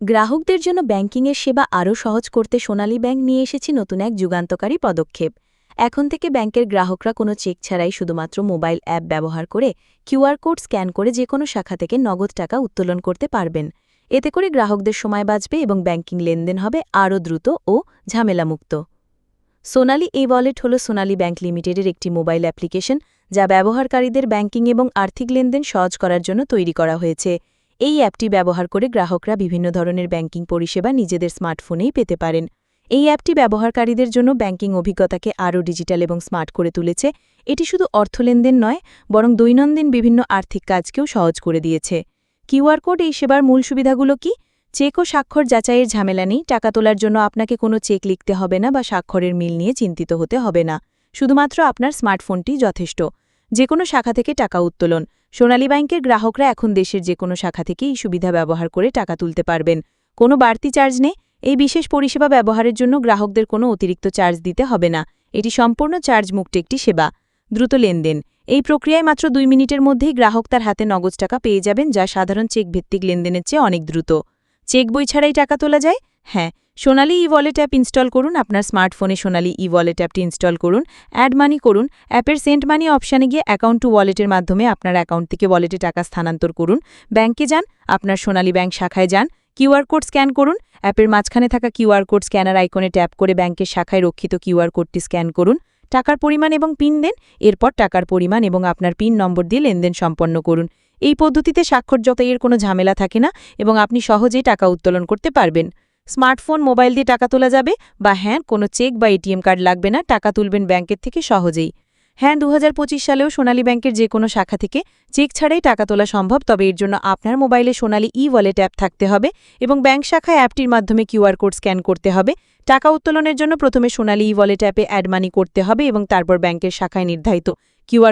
গ্রাহকদের জন্য ব্যাংকিংয়ের সেবা আরও সহজ করতে সোনালী ব্যাংক নিয়ে এসেছে নতুন এক যুগান্তকারী পদক্ষেপ। এখন থেকে ব্যাংকের গ্রাহকরা কোনো চেক ছাড়াই শুধুমাত্র মোবাইল অ্যাপ ব্যবহার করে কিউআর কোড স্ক্যান করে যে কোনো শাখা থেকে নগদ টাকা উত্তোলন করতে পারবেন। এতে করে গ্রাহকদের সময় বাঁচবে এবং ব্যাংকিং লেনদেন হবে আরও দ্রুত ও ঝামেলামুক্ত। সোনালী এই ওয়ালেট হল সোনালী ব্যাংক লিমিটেডের একটি মোবাইল অ্যাপ্লিকেশন যা ব্যবহারকারীদের ব্যাংকিং এবং আর্থিক লেনদেন সহজ করার জন্য তৈরি করা হয়েছে। এই অ্যাপটি ব্যবহার করে গ্রাহকরা বিভিন্ন ধরনের ব্যাংকিং পরিষেবা নিজেদের স্মার্টফোনেই পেতে পারেন। এই অ্যাপটি ব্যবহারকারীদের জন্য ব্যাংকিং অভিজ্ঞতাকে আরও ডিজিটাল এবং স্মার্ট করে তুলেছে। এটি শুধু অর্থ লেনদেন নয়, বরং দৈনন্দিন বিভিন্ন আর্থিক কাজকেও সহজ করে দিয়েছে। কিউআর কোড এই সেবার মূল সুবিধাগুলো কি? চেক ও স্বাক্ষর যাচাইয়ের ঝামেলা নেই, টাকা তোলার জন্য আপনাকে কোনো চেক লিখতে হবে না বা স্বাক্ষরের মিল নিয়ে চিন্তিত হতে হবে না। শুধুমাত্র আপনার স্মার্টফোনটি যথেষ্ট। যে কোনো শাখা থেকে টাকা উত্তোলন। সোনালী ব্যাংকের গ্রাহকরা এখন দেশের যে কোনো শাখা থেকে এই সুবিধা ব্যবহার করে টাকা তুলতে পারবেন। কোনো বাড়তি চার্জ নেই। এই বিশেষ পরিষেবা ব্যবহারের জন্য গ্রাহকদের কোনো অতিরিক্ত চার্জ দিতে হবে না। এটি সম্পূর্ণ চার্জমুক্ত একটি সেবা। দ্রুত লেনদেন। এই প্রক্রিয়ায় মাত্র দুই মিনিটের মধ্যেই গ্রাহক তার হাতে নগদ টাকা পেয়ে যাবেন, যা সাধারণ চেক ভিত্তিক লেনদেনের চেয়ে অনেক দ্রুত। চেক বই ছাড়াই টাকা তোলা যায়। হ্যাঁ Sonali e wallet app install করুন, আপনার স্মার্টফোনে সোনালী ই ওয়ালেট অ্যাপটি ইনস্টল করুন অ্যাড মানি করুন, অ্যাপের সেন্ট মানি অপশানে গিয়ে অ্যাকাউন্ট টু ওয়ালেটের মাধ্যমে আপনার অ্যাকাউন্ট থেকে ওয়ালেটে টাকা স্থানান্তর করুন। ব্যাংকে যান, আপনার সোনালী ব্যাংক শাখায় যান কিউআর কোড স্ক্যান করুন, অ্যাপের মাঝখানে থাকা কিউআর কোড স্ক্যানার আইকনে ট্যাপ করে ব্যাংকের শাখায় রক্ষিত কিউআর কোডটি স্ক্যান করুন। টাকার পরিমাণ এবং পিন দেন, এরপর টাকার পরিমাণ এবং আপনার পিন নম্বর দিয়ে লেনদেন সম্পন্ন করুন। এই পদ্ধতিতে স্বাক্ষর যতাইয়ের কোনো ঝামেলা থাকে না এবং আপনি সহজেই টাকা উত্তোলন করতে পারবেন। স্মার্টফোন, মোবাইল দিয়ে টাকা তোলা যাবে বা হ্যাঁ কোনো চেক বা এটিএম কার্ড লাগবে না, টাকা তুলবেন ব্যাংকের থেকে সহজেই। হ্যাঁ দু হাজার পঁচিশ সালেও সোনালী ব্যাংকের যে কোনো শাখা থেকে চেক ছাড়াই টাকা তোলা সম্ভব, তবে এর জন্য আপনার মোবাইলে সোনালী ই ওয়ালেট অ্যাপ থাকতে হবে এবং ব্যাংক শাখায় অ্যাপটির মাধ্যমে কিউআর কোড স্ক্যান করতে হবে। টাকা উত্তোলনের জন্য প্রথমে সোনালী ই ওয়ালেট অ্যাপে অ্যাড মানি করতে হবে এবং তারপর ব্যাংকের শাখায় নির্ধারিত কিউআর